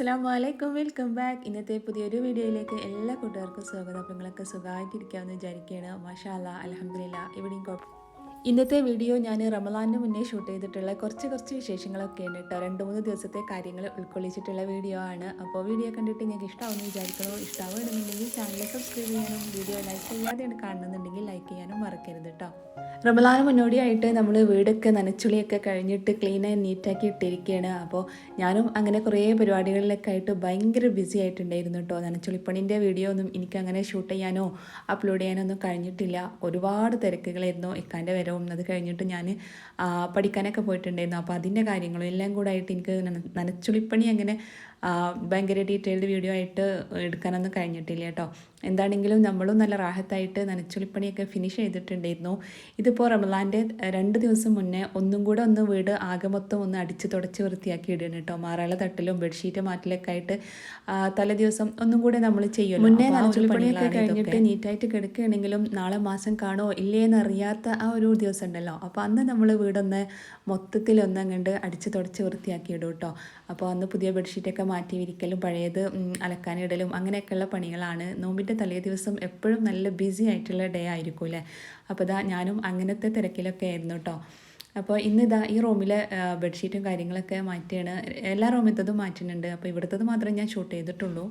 അസ്സാം വലൈക്കും welcome back. ഇന്നത്തെ പുതിയൊരു വീഡിയോയിലേക്ക് എല്ലാ കൂട്ടുകാർക്കും സ്വാഗതം. നിങ്ങളൊക്കെ സുഖമായിട്ടിരിക്കാമെന്ന് വിചാരിക്കുകയാണ്. മഷാല അലഹമില്ല ഇവിടെയും കുഴപ്പം ഇന്നത്തെ വീഡിയോ ഞാൻ റമലാനിന് മുന്നേ ഷൂട്ട് ചെയ്തിട്ടുള്ള കുറച്ച് കുറച്ച് വിശേഷങ്ങളൊക്കെയാണ് കേട്ടോ. രണ്ട് മൂന്ന് ദിവസത്തെ കാര്യങ്ങൾ ഉൾക്കൊള്ളിച്ചിട്ടുള്ള വീഡിയോ ആണ്. അപ്പോൾ വീഡിയോ കണ്ടിട്ട് നിങ്ങൾക്ക് ഇഷ്ടമാവുമെന്ന് വിചാരിക്കണോ ഇഷ്ടമാവുകയാണെന്നുണ്ടെങ്കിൽ ചാനൽ സബ്സ്ക്രൈബ് ചെയ്യാനും വീഡിയോ ലൈക്ക് ചെയ്യാതെ കാണുന്നുണ്ടെങ്കിൽ ലൈക്ക് ചെയ്യാനും മറക്കരുത് കേട്ടോ. റമലാന് മുന്നോടിയായിട്ട് നമ്മൾ വീടൊക്കെ നനച്ചുളിയൊക്കെ കഴിഞ്ഞിട്ട് ക്ലീനായി നീറ്റാക്കി ഇട്ടിരിക്കുകയാണ് അപ്പോൾ ഞാനും അങ്ങനെ കുറേ പരിപാടികളിലൊക്കെ ആയിട്ട് ഭയങ്കര ബിസി ആയിട്ടുണ്ടായിരുന്നു കേട്ടോ. നനച്ചുളിപ്പണിന്റെ വീഡിയോ ഒന്നും എനിക്ക് അങ്ങനെ ഷൂട്ട് ചെയ്യാനോ അപ്ലോഡ് ചെയ്യാനോ ഒന്നും കഴിഞ്ഞിട്ടില്ല. ഒരുപാട് തിരക്കുകളായിരുന്നു ഇക്കാന്റെ അത് കഴിഞ്ഞിട്ട് ഞാൻ പഠിക്കാനൊക്കെ പോയിട്ടുണ്ടായിരുന്നു. അപ്പോൾ അതിന്റെ കാര്യങ്ങളും എല്ലാം കൂടെ ആയിട്ട് എനിക്ക് നന- നനച്ചുളിപ്പണി അങ്ങനെ ഭയങ്കര ഡീറ്റെയിൽഡ് വീഡിയോ ആയിട്ട് എടുക്കാനൊന്നും കഴിഞ്ഞിട്ടില്ല കേട്ടോ. എന്താണെങ്കിലും നമ്മളും നല്ല റാഹത്തായിട്ട് നനച്ചുളിപ്പണിയൊക്കെ ഫിനിഷ് ചെയ്തിട്ടുണ്ടായിരുന്നു. ഇതിപ്പോൾ റമലാന്റെ രണ്ട് ദിവസം മുന്നേ ഒന്നും കൂടെ ഒന്ന് വീട് ആകെ മൊത്തം ഒന്ന് അടിച്ച് തുടച്ച് വൃത്തിയാക്കി ഇടുകയാണ് കേട്ടോ. മാറാള തട്ടിലും ബെഡ്ഷീറ്റ് മാറ്റിലൊക്കെ ആയിട്ട് തലേ ദിവസം ഒന്നും കൂടെ നമ്മൾ ചെയ്യും മുന്നേ നനച്ചുളിപ്പണിയൊക്കെ കഴിഞ്ഞിട്ട് നീറ്റായിട്ട് കിടക്കുകയാണെങ്കിലും നാളെ മാസം കാണോ ഇല്ലേ എന്നറിയാത്ത ആ ഒരു ദിവസം ഉണ്ടല്ലോ. അപ്പോൾ അന്ന് നമ്മൾ വീടൊന്ന് മൊത്തത്തിൽ ഒന്ന് അങ്ങോട്ട് അടിച്ച് തുടച്ച് വൃത്തിയാക്കി ഇടും കേട്ടോ. അപ്പോൾ അന്ന് പുതിയ ബെഡ്ഷീറ്റൊക്കെ മാറ്റി വിരിക്കലും പഴയത് അലക്കാനിടലും അങ്ങനെയൊക്കെയുള്ള പണികളാണ്. നോമ്പിന്റെ തലേ ദിവസം എപ്പോഴും നല്ല ബിസി ആയിട്ടുള്ള ഡേ ആയിരിക്കും അല്ലേ? അപ്പോൾ ഇതാ ഞാനും അങ്ങനത്തെ തിരക്കിലൊക്കെ ആയിരുന്നു കേട്ടോ. അപ്പോൾ ഇന്ന് ഇന്നിതാ ഈ റൂമിലെ ബെഡ്ഷീറ്റും കാര്യങ്ങളൊക്കെ മാറ്റിയാണ്. എല്ലാ റൂമിലത്തതും മാറ്റുന്നുണ്ട്. അപ്പോൾ ഇവിടുത്തത് മാത്രമേ ഞാൻ ഷൂട്ട് ചെയ്തിട്ടുള്ളൂ.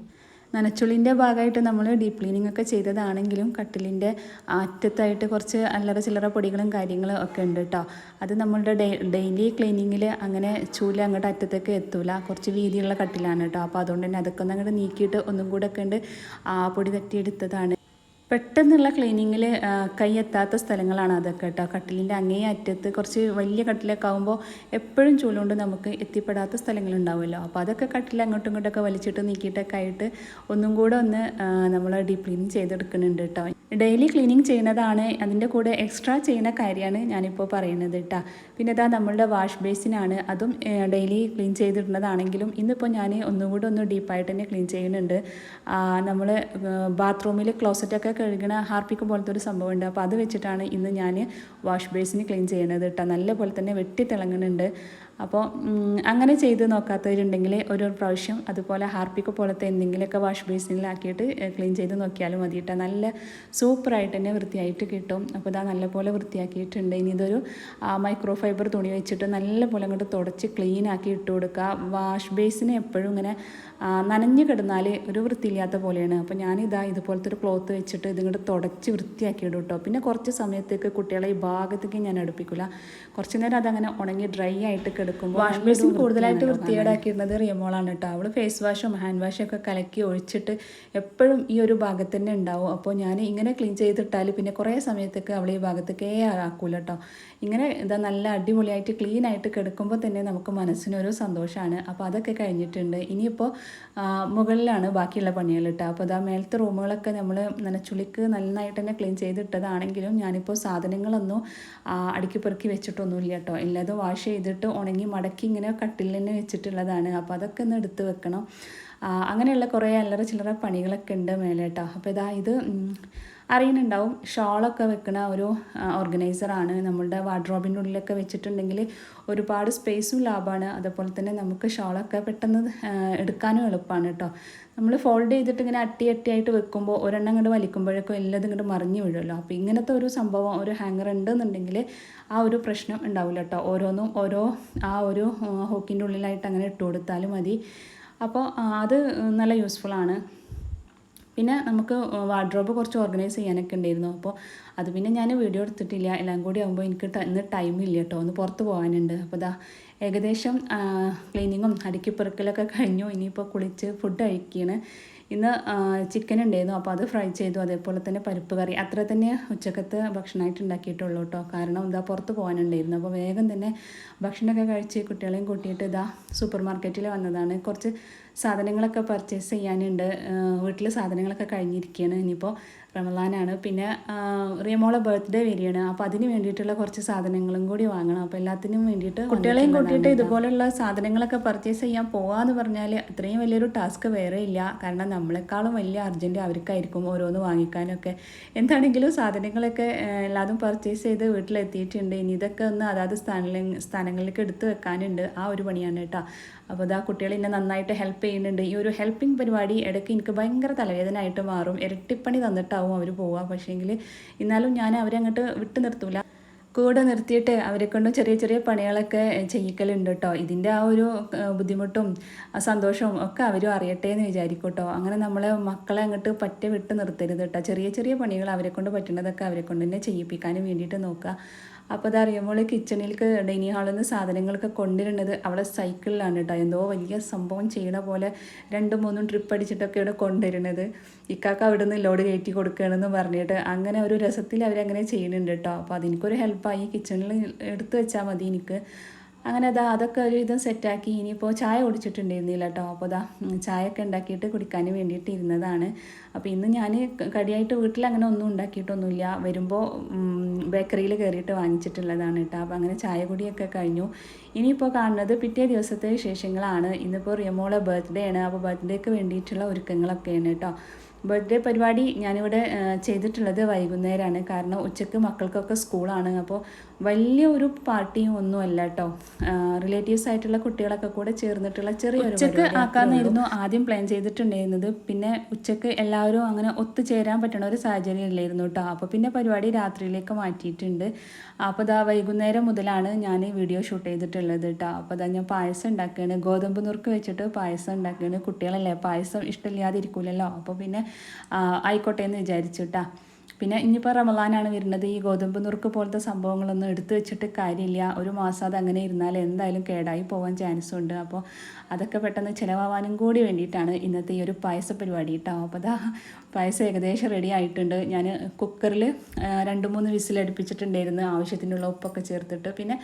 നനച്ചുള്ളിന്റെ ഭാഗമായിട്ട് നമ്മൾ ഡീപ്പ് ക്ലീനിങ് ഒക്കെ ചെയ്തതാണെങ്കിലും കട്ടിലിന്റെ അറ്റത്തായിട്ട് കുറച്ച് അല്ലറ ചില്ലറ പൊടികളും കാര്യങ്ങളും ഒക്കെ ഉണ്ട് കേട്ടോ അത് നമ്മളുടെ ഡെയിലി ക്ലീനിങ്ങിൽ അങ്ങനെ ചൂല അങ്ങോട്ട് അറ്റത്തേക്ക് എത്തൂല. കുറച്ച് വീതിയുള്ള കട്ടിലാണ് കേട്ടോ അപ്പോൾ അതുകൊണ്ട് തന്നെ അതൊക്കെ ഒന്ന് അങ്ങോട്ട് നീക്കിയിട്ട് ഒന്നും കൂടെ ഒക്കെ ഉണ്ട്. ആ പൊടി തട്ടിയെടുത്തതാണ്. പെട്ടെന്നുള്ള ക്ലീനിങ്ങിൽ കൈ എത്താത്ത സ്ഥലങ്ങളാണ് അതൊക്കെ കേട്ടോ. കട്ടിലിന്റെ അങ്ങേ അറ്റത്ത് കുറച്ച് വലിയ കട്ടിലൊക്കെ ആകുമ്പോൾ എപ്പോഴും ചൂലുകൊണ്ട് നമുക്ക് എത്തിപ്പെടാത്ത സ്ഥലങ്ങളുണ്ടാവുമല്ലോ. അപ്പോൾ അതൊക്കെ കട്ടിൽ അങ്ങോട്ടും ഇങ്ങോട്ടൊക്കെ വലിച്ചിട്ട് നീക്കിയിട്ടൊക്കെ ആയിട്ട് ഒന്നും കൂടെ ഒന്ന് നമ്മൾ ഡീപ് ക്ലീനിങ് ചെയ്തെടുക്കുന്നുണ്ട് കേട്ടോ. ഡെയിലി ക്ലീനിങ് ചെയ്യുന്നതാണ് അതിന്റെ കൂടെ എക്സ്ട്രാ ചെയ്യുന്ന കാര്യമാണ് ഞാനിപ്പോൾ പറയുന്നത് കേട്ടോ. പിന്നെ ഇതാ നമ്മളുടെ വാഷ് ബേസിനാണ് അതും ഡെയിലി ക്ലീൻ ചെയ്തിടുന്നതാണെങ്കിലും ഇന്നിപ്പോൾ ഞാൻ ഒന്നുകൂടെ ഒന്ന് ഡീപ്പായിട്ട് തന്നെ ക്ലീൻ ചെയ്യുന്നുണ്ട്. നമ്മൾ ബാത്റൂമിൽ ക്ലോസറ്റൊക്കെ കഴുകണ ഹാർപ്പിക്ക് പോലത്തെ ഒരു സംഭവമുണ്ട്. അപ്പോൾ അത് വെച്ചിട്ടാണ് ഇന്ന് ഞാൻ വാഷ് ബേസിന് ക്ലീൻ ചെയ്യണത് കേട്ടോ നല്ലപോലെ തന്നെ വെട്ടി തിളങ്ങുന്നുണ്ട് അപ്പോൾ അങ്ങനെ ചെയ്ത് നോക്കാത്തവരുണ്ടെങ്കിൽ ഒരു പ്രാവശ്യം അതുപോലെ ഹാർപ്പിക്ക് പോലത്തെ എന്തെങ്കിലുമൊക്കെ വാഷ് ബേസിനിലാക്കിയിട്ട് ക്ലീൻ ചെയ്ത് നോക്കിയാലും മതി കേട്ടോ. നല്ല സൂപ്പറായിട്ട് തന്നെ വൃത്തിയായിട്ട് കിട്ടും. അപ്പോൾ ഇതാ നല്ലപോലെ വൃത്തിയാക്കിയിട്ടുണ്ട്. ഇനി ഇതൊരു മൈക്രോ ഫൈബർ തുണി വെച്ചിട്ട് നല്ലപോലെ അങ്ങോട്ട് തുടച്ച് ക്ലീൻ ആക്കി ഇട്ട് കൊടുക്കുക. വാഷ് ബേസിന് എപ്പോഴും ഇങ്ങനെ നനഞ്ഞു നനഞ്ഞ് കിടന്നാൽ ഒരു വൃത്തിയില്ലാത്ത പോലെയാണ്. അപ്പോൾ ഞാനിതാ ഇതുപോലത്തെ ഒരു ക്ലോത്ത് വെച്ചിട്ട് ഇതിങ്ങോട്ട് തുടച്ച് വൃത്തിയാക്കി ഇടും കേട്ടോ. പിന്നെ കുറച്ച് സമയത്തേക്ക് കുട്ടികളെ ഈ ഭാഗത്തേക്ക് ഞാൻ അടുപ്പിക്കില്ല. കുറച്ച് നേരം അതങ്ങനെ ഉണങ്ങി ഡ്രൈ ആയിട്ട് കിടക്കുമ്പോൾ വാഷ് ബേസിൻ കൂടുതലായിട്ട് വൃത്തികേടാക്കിയിരുന്നത് റിയമോളാണ് കേട്ടോ. അവൾ ഫേസ് വാഷും ഹാൻഡ് വാഷും ഒക്കെ കലക്കി ഒഴിച്ചിട്ട് എപ്പോഴും ഈ ഒരു ഭാഗത്ത് തന്നെ ഉണ്ടാവും. അപ്പോൾ ഞാൻ ഇങ്ങനെ ക്ലീൻ ചെയ്തിട്ടാൽ പിന്നെ കുറേ സമയത്തേക്ക് അവൾ ഈ ഭാഗത്തേക്കേ ആക്കൂല കേട്ടോ. ഇങ്ങനെ ഇതാ നല്ല അടിപൊളിയായിട്ട് ക്ലീൻ ആയിട്ട് കിടക്കുമ്പോൾ തന്നെ നമുക്ക് മനസ്സിനൊരു സന്തോഷമാണ് അപ്പോൾ അതൊക്കെ കഴിഞ്ഞിട്ടുണ്ട്. ഇനിയിപ്പോൾ മുകളിലാണ് ബാക്കിയുള്ള പണികൾ കേട്ടോ. അപ്പോൾ അതാ മേലത്തെ റൂമുകളൊക്കെ നമ്മൾ നനച്ചുളിക്ക് നന്നായിട്ട് തന്നെ ക്ലീൻ ചെയ്തിട്ടതാണെങ്കിലും ഞാനിപ്പോൾ സാധനങ്ങളൊന്നും അടുക്കി പെറുക്കി വെച്ചിട്ടൊന്നുമില്ല കേട്ടോ. എല്ലാതും വാഷ് ചെയ്തിട്ട് ഉണങ്ങി മടക്കി ഇങ്ങനെ കട്ടിൽ തന്നെ വെച്ചിട്ടുള്ളതാണ്. അപ്പോൾ അതൊക്കെ ഒന്ന് എടുത്ത് വെക്കണം. അങ്ങനെയുള്ള കുറേ അല്ലറ ചില്ലറ പണികളൊക്കെ ഉണ്ട് മേലേട്ടോ അപ്പോൾ ഇതാ ഇത് അറിയുന്നുണ്ടാവും. ഷോളൊക്കെ വെക്കണ ഒരു ഓർഗനൈസറാണ് നമ്മളുടെ വാർഡ്രോബിന്റെ ഉള്ളിലൊക്കെ വെച്ചിട്ടുണ്ടെങ്കിൽ ഒരുപാട് സ്പേസും ലാഭമാണ് അതുപോലെ തന്നെ നമുക്ക് ഷോളൊക്കെ പെട്ടെന്ന് എടുക്കാനും എളുപ്പമാണ് കേട്ടോ നമ്മൾ ഫോൾഡ് ചെയ്തിട്ട് ഇങ്ങനെ അട്ടി അട്ടിയായിട്ട് വെക്കുമ്പോൾ ഒരെണ്ണം ഇങ്ങോട്ട് വലിക്കുമ്പോഴേക്കും എല്ലാം ഇങ്ങോട്ട് മറിഞ്ഞു വീഴുമല്ലോ അപ്പോൾ ഇങ്ങനത്തെ ഒരു സംഭവം ഒരു ഹാങ്ങർ ഉണ്ടെന്നുണ്ടെങ്കിൽ ആ ഒരു പ്രശ്നം ഉണ്ടാവില്ല കേട്ടോ ഓരോന്നും ഓരോ ആ ഒരു ഹോക്കിന്റെ ഉള്ളിലായിട്ട് അങ്ങനെ ഇട്ട് കൊടുത്താലും മതി. അപ്പോൾ അത് നല്ല യൂസ്ഫുൾ ആണ്. പിന്നെ നമുക്ക് വാർഡ്രോബ് കുറച്ച് ഓർഗനൈസ് ചെയ്യാനൊക്കെ ഉണ്ടായിരുന്നു. അപ്പോൾ അത് പിന്നെ ഞാൻ വീഡിയോ എടുത്തിട്ടില്ല. എല്ലാം കൂടി ആകുമ്പോൾ എനിക്ക് ഇന്ന് ടൈമില്ല കേട്ടോ ഒന്ന് പുറത്ത് പോകാനുണ്ട് അപ്പോൾ ദാ ഏകദേശം ക്ലീനിങ്ങും അടുക്കിപ്പെറുക്കലൊക്കെ കഴിഞ്ഞു. ഇനിയിപ്പോൾ കുളിച്ച് ഫുഡ് കഴിക്കുകയാണ് ഇന്ന് ചിക്കൻ ഉണ്ടായിരുന്നു. അപ്പോൾ അത് ഫ്രൈ ചെയ്തു. അതേപോലെ തന്നെ പരിപ്പ് കറി. അത്ര തന്നെ ഉച്ചക്കത്തെ ഭക്ഷണമായിട്ട് ഉണ്ടാക്കിയിട്ടുള്ളൂ കേട്ടോ കാരണം ഇതാ പുറത്ത് പോകാനുണ്ടായിരുന്നു. അപ്പോൾ വേഗം തന്നെ ഭക്ഷണമൊക്കെ കഴിച്ച് കുട്ടികളെയും കൂട്ടിയിട്ട് ഇതാ സൂപ്പർ മാർക്കറ്റിൽ വന്നതാണ്. കുറച്ച് സാധനങ്ങളൊക്കെ പർച്ചേസ് ചെയ്യാനുണ്ട്. വീട്ടിൽ സാധനങ്ങളൊക്കെ കഴിഞ്ഞിരിക്കുകയാണ് ഇനിയിപ്പോൾ റമദാനാണ് പിന്നെ റിയമോളെ ബർത്ത്ഡേ വരികയാണ്. അപ്പോൾ അതിന് വേണ്ടിയിട്ടുള്ള കുറച്ച് സാധനങ്ങളും കൂടി വാങ്ങണം. അപ്പോൾ എല്ലാത്തിനും വേണ്ടിയിട്ട് കുട്ടികളെയും കൂട്ടി കൂട്ടിയിട്ട് ഇതുപോലുള്ള സാധനങ്ങളൊക്കെ പർച്ചേസ് ചെയ്യാൻ പോകാമെന്ന് പറഞ്ഞാൽ അത്രയും വലിയൊരു ടാസ്ക് വേറെ ഇല്ല. കാരണം നമ്മളെക്കാളും വലിയ അർജന്റ് അവർക്കായിരിക്കും ഓരോന്ന് വാങ്ങിക്കാനൊക്കെ. എന്താണെങ്കിലും സാധനങ്ങളൊക്കെ എല്ലാതും പർച്ചേസ് ചെയ്ത് വീട്ടിലെത്തിയിട്ടുണ്ട്. ഇനി ഇതൊക്കെ ഒന്ന് അതാത് സ്ഥാനങ്ങളിൽ സ്ഥാനങ്ങളിലേക്ക് എടുത്തു വെക്കാനുണ്ട്. ആ ഒരു പണിയാണ് കേട്ടോ. അപ്പോൾ ഇതാ കുട്ടികൾ എന്നെ നന്നായിട്ട് ഹെൽപ്പ് ചെയ്യുന്നുണ്ട്. ഈ ഒരു ഹെൽപ്പിംഗ് പരിപാടി ഇടയ്ക്ക് എനിക്ക് ഭയങ്കര തലവേദനയായിട്ട് മാറും. ഇരട്ടിപ്പണി തന്നിട്ടാവും അവർ പോവുക. പക്ഷേങ്കിൽ എന്നാലും ഞാൻ അവരെ അങ്ങോട്ട് വിട്ടു നിർത്തൂല. കൂടെ നിർത്തിയിട്ട് അവരെ കൊണ്ട് ചെറിയ ചെറിയ പണികളൊക്കെ ചെയ്യിക്കലുണ്ട് കേട്ടോ ഇതിന്റെ ആ ഒരു ബുദ്ധിമുട്ടും സന്തോഷവും ഒക്കെ അവരും അറിയട്ടെ എന്ന് വിചാരിക്കും കേട്ടോ അങ്ങനെ നമ്മളെ മക്കളെ അങ്ങോട്ട് പറ്റ വിട്ട് നിർത്തരുത് കേട്ടോ ചെറിയ ചെറിയ പണികൾ അവരെ കൊണ്ട് പറ്റുന്നതൊക്കെ അവരെ കൊണ്ട് തന്നെ ചെയ്യിപ്പിക്കാനും വേണ്ടിയിട്ട് നോക്കുക. അപ്പോൾ അത് അറിയുമ്പോൾ കിച്ചണിലേക്ക് ഡൈനിങ് ഹാളിൽ നിന്ന് സാധനങ്ങളൊക്കെ കൊണ്ടുവരുന്നത് അവളെ സൈക്കിളിലാണ് കേട്ടോ. എന്തോ വലിയ സംഭവം ചെയ്യണ പോലെ രണ്ടും മൂന്നും ട്രിപ്പ് അടിച്ചിട്ടൊക്കെ ഇവിടെ കൊണ്ടുവരുന്നത്. ഇക്കാക്ക അവിടെ നിന്ന് ലോഡ് കയറ്റി കൊടുക്കണമെന്ന് പറഞ്ഞിട്ട് അങ്ങനെ ഒരു രസത്തിൽ അവരങ്ങനെ ചെയ്യുന്നുണ്ട് കേട്ടോ. അപ്പോൾ അതെനിക്കൊരു ഹെൽപ്പായി കിച്ചണിൽ എടുത്തു വെച്ചാൽ മതി എനിക്ക്. അങ്ങനെ അതാ അതൊക്കെ ഒരു ഇതും സെറ്റാക്കി ഇനിയിപ്പോൾ ചായ കുടിച്ചിട്ടുണ്ടായിരുന്നില്ല കേട്ടോ അപ്പോൾ അതാ ചായയൊക്കെ ഉണ്ടാക്കിയിട്ട് കുടിക്കാൻ വേണ്ടിയിട്ട് ഇരുന്നതാണ്. അപ്പോൾ ഇന്ന് ഞാൻ കടിയായിട്ട് വീട്ടിൽ അങ്ങനെ ഒന്നും ഉണ്ടാക്കിയിട്ടൊന്നുമില്ല. വരുമ്പോൾ ബേക്കറിയിൽ കയറിയിട്ട് വാങ്ങിച്ചിട്ടുള്ളതാണ് കേട്ടോ അപ്പോൾ അങ്ങനെ ചായ കുടിയൊക്കെ കഴിഞ്ഞു. ഇനിയിപ്പോൾ കാണുന്നത് പിറ്റേ ദിവസത്തെ വിശേഷങ്ങളാണ്. ഇന്നിപ്പോൾ റിയമോളെ ബർത്ത്ഡേ ആണ്. അപ്പോൾ ബർത്ത്ഡേക്ക് വേണ്ടിയിട്ടുള്ള ഒരുക്കങ്ങളൊക്കെയാണ് കേട്ടോ ബർത്ത്ഡേ പരിപാടി ഞാനിവിടെ ചെയ്തിട്ടുള്ളത് വൈകുന്നേരമാണ് കാരണം ഉച്ചയ്ക്ക് മക്കൾക്കൊക്കെ സ്കൂളാണ് അപ്പോൾ വലിയ ഒരു പാർട്ടിയും ഒന്നും അല്ല കേട്ടോ റിലേറ്റീവ്സ് ആയിട്ടുള്ള കുട്ടികളൊക്കെ കൂടെ ചേർന്നിട്ടുള്ള ചെറിയ ഉച്ചയ്ക്ക് ആക്കാന്നായിരുന്നു ആദ്യം പ്ലാൻ ചെയ്തിട്ടുണ്ടായിരുന്നത്. പിന്നെ ഉച്ചയ്ക്ക് എല്ലാവരും അങ്ങനെ ഒത്തുചേരാൻ പറ്റണ ഒരു സാഹചര്യം ഇല്ലായിരുന്നു കേട്ടോ അപ്പോൾ പിന്നെ പരിപാടി രാത്രിയിലേക്ക് മാറ്റിയിട്ടുണ്ട്. അപ്പോൾ ഇതാ വൈകുന്നേരം മുതലാണ് ഞാൻ വീഡിയോ ഷൂട്ട് ചെയ്തിട്ടുള്ളത് കേട്ടോ അപ്പോൾ ഇതാ ഞാൻ പായസം ഉണ്ടാക്കുകയാണ് ഗോതമ്പ് നുറുക്ക് വെച്ചിട്ട് പായസം ഉണ്ടാക്കുകയാണ് കുട്ടികളല്ലേ പായസം ഇഷ്ടമില്ലാതിരിക്കില്ലല്ലോ അപ്പോൾ പിന്നെ ആയിക്കോട്ടെ എന്ന് വിചാരിച്ചു കേട്ടോ പിന്നെ ഇനിയിപ്പോൾ റമലാനാണ് വരുന്നത്. ഈ ഗോതമ്പ് നുറുക്ക് പോലത്തെ സംഭവങ്ങളൊന്നും എടുത്തു വെച്ചിട്ട് കാര്യമില്ല. ഒരു മാസം അത് അങ്ങനെ ഇരുന്നാൽ എന്തായാലും കേടായി പോകാൻ ചാൻസ് ഉണ്ട്. അപ്പോൾ അതൊക്കെ പെട്ടെന്ന് ചിലവാവാനും കൂടി വേണ്ടിയിട്ടാണ് ഇന്നത്തെ ഈ ഒരു പായസ പരിപാടി കേട്ടോ. അപ്പോൾ അതാ പായസം ഏകദേശം റെഡി ആയിട്ടുണ്ട്. ഞാൻ കുക്കറിൽ രണ്ട് മൂന്ന് വിസിലടുപ്പിച്ചിട്ടുണ്ടായിരുന്നു. ആവശ്യത്തിനുള്ള ഉപ്പൊക്കെ ചേർത്തിട്ട്. പിന്നെ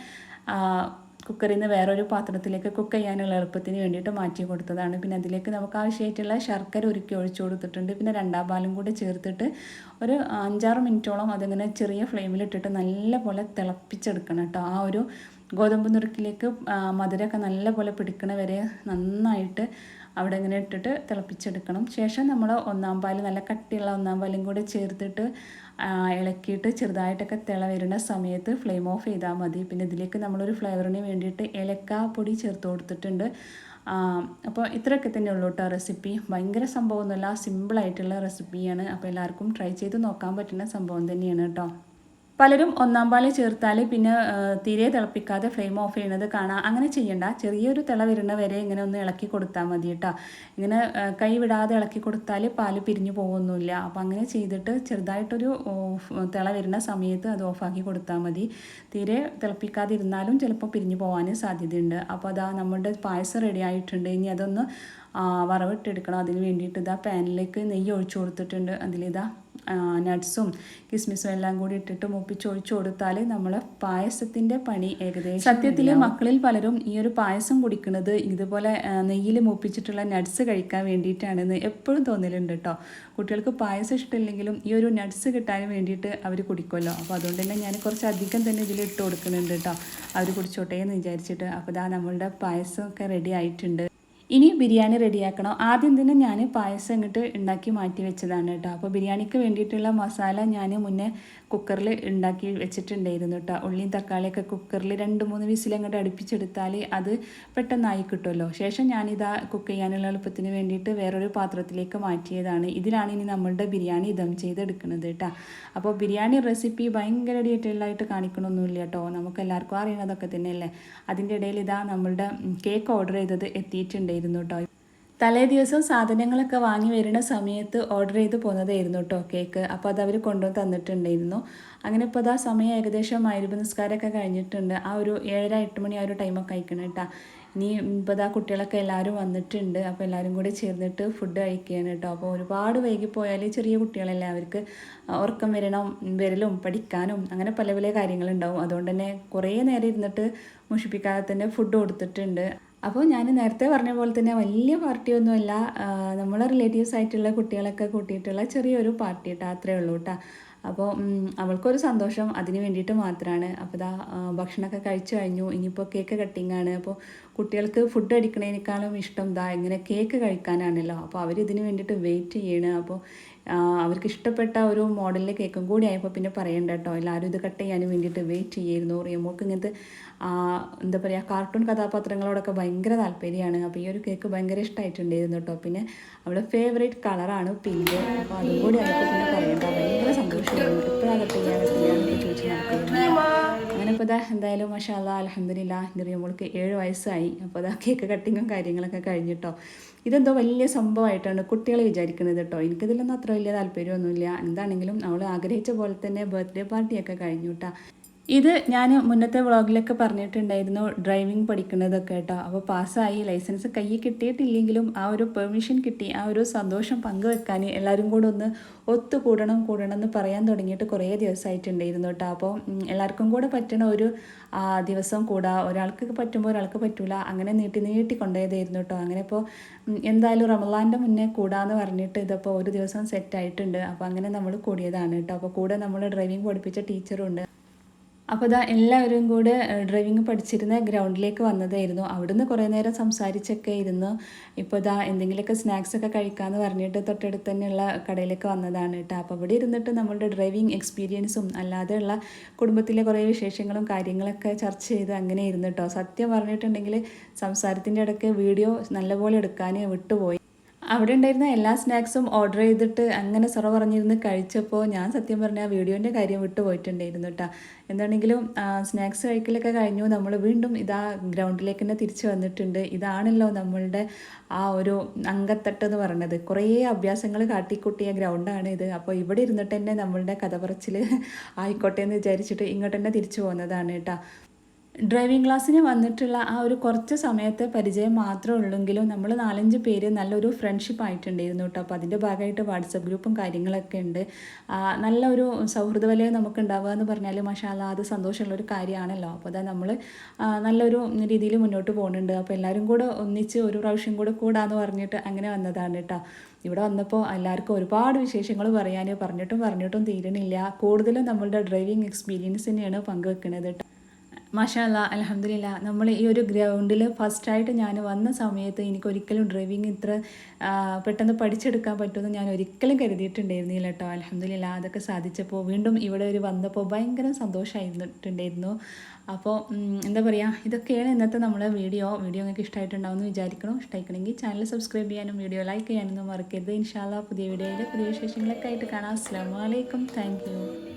കുക്കറിൽ നിന്ന് വേറൊരു പാത്രത്തിലേക്ക് കുക്ക് ചെയ്യാനുള്ള എളുപ്പത്തിന് വേണ്ടിയിട്ട് മാറ്റി കൊടുത്തതാണ്. പിന്നെ അതിലേക്ക് നമുക്ക് ആവശ്യമായിട്ടുള്ള ശർക്കര ഉരുക്കി ഒഴിച്ചു കൊടുത്തിട്ടുണ്ട്. പിന്നെ രണ്ടാം പാലും കൂടി ചേർത്തിട്ട് ഒരു അഞ്ചാറ് മിനിറ്റോളം അതിങ്ങനെ ചെറിയ ഫ്ലെയിമിലിട്ടിട്ട് നല്ലപോലെ തിളപ്പിച്ചെടുക്കണം കേട്ടോ. ആ ഒരു ഗോതമ്പ് നുറുക്കിലേക്ക് മധുരമൊക്കെ നല്ലപോലെ പിടിക്കണ വരെ നന്നായിട്ട് അവിടെ ഇങ്ങനെ ഇട്ടിട്ട് തിളപ്പിച്ചെടുക്കണം. ശേഷം നമ്മൾ ഒന്നാം പാൽ നല്ല കട്ടിയുള്ള ഒന്നാം പാലും കൂടി ചേർത്തിട്ട് ഇളക്കിയിട്ട് ചെറുതായിട്ടൊക്കെ തിള വരുന്ന സമയത്ത് ഫ്ലെയിം ഓഫ് ചെയ്താൽ മതി. പിന്നെ ഇതിലേക്ക് നമ്മളൊരു ഫ്ലേവറിന് വേണ്ടിയിട്ട് ഏലക്ക പൊടി ചേർത്ത് കൊടുത്തിട്ടുണ്ട്. അപ്പോൾ ഇത്രയൊക്കെ തന്നെ ഉള്ളൂ കേട്ടോ റെസിപ്പി ഭയങ്കര സംഭവമൊന്നുമല്ല സിമ്പിളായിട്ടുള്ള റെസിപ്പിയാണ് അപ്പോൾ എല്ലാവർക്കും ട്രൈ ചെയ്ത് നോക്കാൻ പറ്റുന്ന സംഭവം തന്നെയാണ് കേട്ടോ പലരും ഒന്നാം പാൽ ചേർത്താൽ പിന്നെ തീരെ തിളപ്പിക്കാതെ ഫ്ലെയിം ഓഫ് ചെയ്യണത് കാണാം. അങ്ങനെ ചെയ്യണ്ട. ചെറിയൊരു തിള വരുന്ന വരെ ഇങ്ങനെ ഒന്ന് ഇളക്കി കൊടുത്താൽ മതി കേട്ടോ ഇങ്ങനെ കൈ വിടാതെ ഇളക്കി കൊടുത്താൽ പാൽ പിരിഞ്ഞു പോകുന്നില്ല അപ്പോൾ അങ്ങനെ ചെയ്തിട്ട് ചെറുതായിട്ടൊരു തിള വരുന്ന സമയത്ത് അത് ഓഫാക്കി കൊടുത്താൽ മതി. തീരെ തിളപ്പിക്കാതെ ഇരുന്നാലും ചിലപ്പോൾ പിരിഞ്ഞു പോകാനും സാധ്യതയുണ്ട്. അപ്പോൾ അതാ നമ്മുടെ പായസം റെഡി ആയിട്ടുണ്ട്. ഇനി അതൊന്ന് വറവിട്ടെടുക്കണം. അതിന് വേണ്ടിയിട്ട് ഇതാ പാനിലേക്ക് നെയ്യ് ഒഴിച്ചു കൊടുത്തിട്ടുണ്ട്. അതിലിതാ നട്ട്സും കിസ്മിസും എല്ലാം കൂടി ഇട്ടിട്ട് മുപ്പിച്ചൊഴിച്ചു കൊടുത്താൽ നമ്മൾ പായസത്തിന്റെ പണി ഏകദേശം സത്യത്തിൽ മക്കളിൽ പലരും ഈ ഒരു പായസം കുടിക്കുന്നത് ഇതുപോലെ നെയ്യിൽ മുപ്പിച്ചിട്ടുള്ള നട്ട്സ് കഴിക്കാൻ വേണ്ടിയിട്ടാണെന്ന് എപ്പോഴും തോന്നലുണ്ട് കേട്ടോ. കുട്ടികൾക്ക് പായസം ഇഷ്ടമില്ലെങ്കിലും ഈ ഒരു നട്ട്സ് കിട്ടാൻ വേണ്ടിയിട്ട് അവർ കുടിക്കുമല്ലോ. അപ്പോൾ അതുകൊണ്ട് തന്നെ ഞാൻ കുറച്ച് അധികം തന്നെ ഇതിൽ ഇട്ട് കൊടുക്കുന്നുണ്ട് കേട്ടോ. അവർ കുടിച്ചോട്ടെ എന്ന് വിചാരിച്ചിട്ട്. അപ്പോൾ ഇതാ നമ്മളുടെ പായസമൊക്കെ റെഡി ആയിട്ടുണ്ട്. ഇനി ബിരിയാണി റെഡിയാക്കണം. ആദ്യം തന്നെ ഞാൻ പായസം ഇങ്ങോട്ട് ഉണ്ടാക്കി മാറ്റി വെച്ചതാണ് കേട്ടോ അപ്പോൾ ബിരിയാണിക്ക് വേണ്ടിയിട്ടുള്ള മസാല ഞാൻ മുന്നേ കുക്കറിൽ ഉണ്ടാക്കി വെച്ചിട്ടുണ്ടായിരുന്നു കേട്ടോ ഉള്ളിയും തക്കാളിയൊക്കെ കുക്കറിൽ രണ്ട് മൂന്ന് വിസിൽ അങ്ങോട്ട് അടുപ്പിച്ചെടുത്താൽ അത് പെട്ടെന്നായി കിട്ടുമല്ലോ ശേഷം ഞാനിതാ കുക്ക് ചെയ്യാനുള്ള എളുപ്പത്തിന് വേണ്ടിയിട്ട് വേറൊരു പാത്രത്തിലേക്ക് മാറ്റിയതാണ്. ഇതിലാണ് ഇനി നമ്മളുടെ ബിരിയാണി ദം ചെയ്തെടുക്കുന്നത് കേട്ടോ അപ്പോൾ ബിരിയാണി റെസിപ്പി ഭയങ്കര ഡീറ്റെയിലായിട്ട് കാണിക്കണമൊന്നുമില്ല കേട്ടോ നമുക്ക് എല്ലാവർക്കും അറിയണതൊക്കെ തന്നെയല്ലേ? അതിന്റെ ഇടയിൽ ഇതാ നമ്മളുടെ കേക്ക് ഓർഡർ ചെയ്തത് എത്തിയിട്ടുണ്ടായിരുന്നു കേട്ടോ തലേ ദിവസം സാധനങ്ങളൊക്കെ വാങ്ങി വരുന്ന സമയത്ത് ഓർഡർ ചെയ്ത് പോകുന്നതായിരുന്നു കേട്ടോ കേക്ക് അപ്പോൾ അത് അവർ കൊണ്ടുവന്ന് തന്നിട്ടുണ്ടായിരുന്നു. അങ്ങനെ ഇപ്പോൾ അതാ സമയം ഏകദേശം ആയിരുന്നു നിസ്കാരമൊക്കെ കഴിഞ്ഞിട്ടുണ്ട്. ആ ഒരു ഏഴര എട്ട് മണി ആ ഒരു ടൈമൊക്കെ കഴിക്കണം കേട്ടോ ഇനി ഇപ്പോൾ ഇതാ കുട്ടികളൊക്കെ എല്ലാവരും വന്നിട്ടുണ്ട്. അപ്പോൾ എല്ലാവരും കൂടി ചേർന്നിട്ട് ഫുഡ് കഴിക്കുകയാണ് കേട്ടോ അപ്പോൾ ഒരുപാട് വൈകിപ്പോയാൽ ചെറിയ കുട്ടികളല്ലേ അവർക്ക് ഉറക്കം വരണം വരലും പഠിക്കാനും അങ്ങനെ പല പല കാര്യങ്ങളുണ്ടാവും. അതുകൊണ്ട് തന്നെ കുറേ നേരം ഇരുന്നിട്ട് മുഷിപ്പിക്കാതെ തന്നെ ഫുഡ് കൊടുത്തിട്ടുണ്ട്. അപ്പോൾ ഞാൻ നേരത്തെ പറഞ്ഞ പോലെ തന്നെ വലിയ പാർട്ടിയൊന്നുമല്ല നമ്മളെ റിലേറ്റീവ്സ് ആയിട്ടുള്ള കുട്ടികളൊക്കെ കൂട്ടിയിട്ടുള്ള ചെറിയൊരു പാർട്ടി കേട്ടോ അത്രേ ഉള്ളൂ കേട്ടോ അപ്പോൾ അവൾക്കൊരു സന്തോഷം അതിന് വേണ്ടിയിട്ട് മാത്രമാണ് അപ്പോൾ ഇതാ ഭക്ഷണമൊക്കെ കഴിച്ചു കഴിഞ്ഞു. ഇനിയിപ്പോൾ കേക്ക് കട്ടിംഗ് ആണ്. അപ്പോൾ കുട്ടികൾക്ക് ഫുഡ് അടിക്കണേനേക്കാളും ഇഷ്ടം ഇതാ ഇങ്ങനെ കേക്ക് കഴിക്കാനാണല്ലോ. അപ്പോൾ അവർ വേണ്ടിയിട്ട് വെയിറ്റ് ചെയ്യണം. അപ്പോൾ അവർക്ക് ഇഷ്ടപ്പെട്ട ഒരു മോഡലിലെ കേക്കും കൂടി ആയപ്പോൾ പിന്നെ പറയണ്ട കേട്ടോ എല്ലാവരും ഇത് കട്ട് ചെയ്യാൻ വേണ്ടിയിട്ട് വെയിറ്റ് ചെയ്യായിരുന്നു റിയമോൾക്ക് ഇങ്ങനത്തെ എന്താ പറയുക കാർട്ടൂൺ കഥാപാത്രങ്ങളോടൊക്കെ ഭയങ്കര താല്പര്യമാണ്. അപ്പോൾ ഈ ഒരു കേക്ക് ഭയങ്കര ഇഷ്ടമായിട്ടുണ്ടായിരുന്നു കേട്ടോ. പിന്നെ അവളുടെ ഫേവറേറ്റ് കളറാണ് പിങ്ക് അപ്പോൾ അതും കൂടി ആയപ്പോൾ പിന്നെ പറയണ്ട. ഭയങ്കര സന്തോഷമായിരുന്നു. എപ്പോഴാണ് കട്ട് ചെയ്യാൻ കട്ട് ചോദിച്ചു നടക്കുന്നത് നടക്കുന്നു അങ്ങനെ ഇപ്പോൾ ഇതാ എന്തായാലും മഷാല്ല അലഹമില്ല നിറിയമ്മൾക്ക് ഏഴ് വയസ്സായി. അപ്പോൾ അതാ കേക്ക് കട്ടിങ്ങും കാര്യങ്ങളൊക്കെ കഴിഞ്ഞിട്ടോ. ഇതെന്തോ വലിയ സംഭവമായിട്ടാണ് കുട്ടികൾ വിചാരിക്കുന്നത് കേട്ടോ എനിക്കിതിലൊന്നും അത്ര വലിയ താല്പര്യമൊന്നുമില്ല. എന്താണെങ്കിലും അവൾ ആഗ്രഹിച്ച പോലെ തന്നെ ബർത്ത്ഡേ പാർട്ടിയൊക്കെ കഴിഞ്ഞു കേട്ടോ ഇത് ഞാൻ മുന്നത്തെ വ്ളോഗിലൊക്കെ പറഞ്ഞിട്ടുണ്ടായിരുന്നു ഡ്രൈവിംഗ് പഠിക്കുന്നതൊക്കെ കേട്ടോ. അപ്പോൾ പാസ്സായി ലൈസൻസ് കയ്യിൽ കിട്ടിയിട്ടില്ലെങ്കിലും ആ ഒരു പെർമിഷൻ കിട്ടി ആ ഒരു സന്തോഷം പങ്കുവെക്കാൻ എല്ലാവരും കൂടെ ഒന്ന് ഒത്തുകൂടണം കൂടണം എന്ന് പറയാൻ തുടങ്ങിയിട്ട് കുറേ ദിവസമായിട്ടുണ്ടായിരുന്നു കേട്ടോ. അപ്പോൾ എല്ലാവർക്കും കൂടെ പറ്റണ ഒരു ദിവസം കൂടാ. ഒരാൾക്ക് പറ്റുമ്പോൾ ഒരാൾക്ക് പറ്റൂല. അങ്ങനെ നീട്ടി നീട്ടി കൊണ്ടുപോയതായിരുന്നു കേട്ടോ. അങ്ങനെ ഇപ്പോൾ എന്തായാലും റമലാന്റെ മുന്നേ കൂടാന്ന് പറഞ്ഞിട്ട് ഇതിപ്പോൾ ഒരു ദിവസം സെറ്റ് ആയിട്ടുണ്ട്. അപ്പോൾ അങ്ങനെ നമ്മൾ കൂടിയതാണ് കേട്ടോ. അപ്പോൾ കൂടെ നമ്മൾ ഡ്രൈവിംഗ് പഠിപ്പിച്ച ടീച്ചറും ഉണ്ട്. അപ്പോൾ ഇതാ എല്ലാവരും കൂടെ ഡ്രൈവിംഗ് പഠിച്ചിരുന്ന ഗ്രൗണ്ടിലേക്ക് വന്നതായിരുന്നു. അവിടുന്ന് കുറേ നേരം സംസാരിച്ചൊക്കെ ഇരുന്നു. ഇപ്പോൾ ഇതാ എന്തെങ്കിലുമൊക്കെ സ്നാക്സ് ഒക്കെ കഴിക്കാമെന്ന് പറഞ്ഞിട്ട് തൊട്ടടുത്ത് തന്നെയുള്ള കടയിലേക്ക് വന്നതാണ് കേട്ടോ. അപ്പോൾ ഇവിടെ ഇരുന്നിട്ട് നമ്മളുടെ ഡ്രൈവിംഗ് എക്സ്പീരിയൻസും അല്ലാതെയുള്ള കുടുംബത്തിലെ കുറേ വിശേഷങ്ങളും കാര്യങ്ങളൊക്കെ ചർച്ച ചെയ്ത് അങ്ങനെ ഇരുന്നു സത്യം പറഞ്ഞിട്ടുണ്ടെങ്കിൽ സംസാരത്തിന്റെ ഇടയ്ക്ക് വീഡിയോ നല്ലപോലെ എടുക്കാൻ വിട്ടുപോയി. അവിടെ ഉണ്ടായിരുന്ന എല്ലാ സ്നാക്സും ഓർഡർ ചെയ്തിട്ട് അങ്ങനെ സൊറ പറഞ്ഞിരുന്ന് കഴിച്ചപ്പോൾ ഞാൻ സത്യം പറഞ്ഞ ആ വീഡിയോന്റെ കാര്യം വിട്ടു പോയിട്ടുണ്ടായിരുന്നു കേട്ടോ എന്താണെങ്കിലും സ്നാക്സ് കഴിക്കലൊക്കെ കഴിഞ്ഞു. നമ്മൾ വീണ്ടും ഇതാ ഗ്രൗണ്ടിലേക്ക് തന്നെ തിരിച്ചു വന്നിട്ടുണ്ട്. ഇതാണല്ലോ നമ്മളുടെ ആ ഒരു അങ്കത്തട്ട് എന്ന് പറയുന്നത് കുറേ അഭ്യാസങ്ങൾ കാട്ടിക്കൂട്ടിയ ഗ്രൗണ്ടാണ് ഇത്. അപ്പോൾ ഇവിടെ ഇരുന്നിട്ട് തന്നെ നമ്മളുടെ കഥ പറച്ചിൽ ആയിക്കോട്ടെ എന്ന് വിചാരിച്ചിട്ട് ഇങ്ങോട്ട് തന്നെ തിരിച്ചു പോകുന്നതാണ് കേട്ടോ ഡ്രൈവിംഗ് ക്ലാസ്സിന് വന്നിട്ടുള്ള ആ ഒരു കുറച്ച് സമയത്തെ പരിചയം മാത്രമേ ഉള്ളെങ്കിലും നമ്മൾ നാലഞ്ച് പേര് നല്ലൊരു ഫ്രണ്ട്ഷിപ്പ് ആയിട്ടുണ്ടായിരുന്നു കേട്ടോ. അപ്പോൾ അതിന്റെ ഭാഗമായിട്ട് വാട്സപ്പ് ഗ്രൂപ്പും കാര്യങ്ങളൊക്കെ ഉണ്ട്. നല്ലൊരു സൗഹൃദ വലയം നമുക്ക് ഉണ്ടാവുക എന്ന് പറഞ്ഞാൽ മഷാല അത് സന്തോഷമുള്ള ഒരു കാര്യമാണല്ലോ. അപ്പോൾ അതാ നമ്മൾ നല്ലൊരു രീതിയിൽ മുന്നോട്ട് പോകുന്നുണ്ട്. അപ്പോൾ എല്ലാവരും കൂടെ ഒന്നിച്ച് ഒരു പ്രാവശ്യം കൂടെ കൂടാന്ന് പറഞ്ഞിട്ട് അങ്ങനെ വന്നതാണ് കേട്ടോ. ഇവിടെ വന്നപ്പോൾ എല്ലാവർക്കും ഒരുപാട് വിശേഷങ്ങൾ പറയാൻ പറഞ്ഞിട്ടും പറഞ്ഞിട്ടും തീരണില്ല കൂടുതലും നമ്മളുടെ ഡ്രൈവിംഗ് എക്സ്പീരിയൻസ് തന്നെയാണ് പങ്കുവെക്കുന്നത് കേട്ടോ. മാഷാല്ല അലഹമില്ല നമ്മൾ ഈ ഒരു ഗ്രൗണ്ടിൽ ഫസ്റ്റായിട്ട് ഞാൻ വന്ന സമയത്ത് എനിക്ക് ഒരിക്കലും ഡ്രൈവിംഗ് ഇത്ര പെട്ടെന്ന് പഠിച്ചെടുക്കാൻ പറ്റുമെന്ന് ഞാൻ ഒരിക്കലും കരുതിയിട്ടുണ്ടായിരുന്നില്ല കേട്ടോ അലഹമില്ല അതൊക്കെ സാധിച്ചപ്പോൾ വീണ്ടും ഇവിടെ ഒരു വന്നപ്പോൾ ഭയങ്കര സന്തോഷമായിരുന്നിട്ടുണ്ടായിരുന്നു അപ്പോൾ എന്താ പറയുക ഇതൊക്കെയാണ് ഇന്നത്തെ നമ്മളെ വീഡിയോ. വീഡിയോ നിങ്ങൾക്ക് ഇഷ്ടമായിട്ടുണ്ടാവും എന്ന് വിചാരിക്കണം ഇഷ്ടമായിക്കണമെങ്കിൽ ചാനൽ സബ്സ്ക്രൈബ് ചെയ്യാനും വീഡിയോ ലൈക്ക് ചെയ്യാനൊന്നും മറക്കരുത്. ഇൻഷാല്ല പുതിയ വീഡിയോയിൽ പുതിയ വിശേഷങ്ങളൊക്കെ ആയിട്ട് കാണാം. അസ്സാം വലൈക്കും താങ്ക്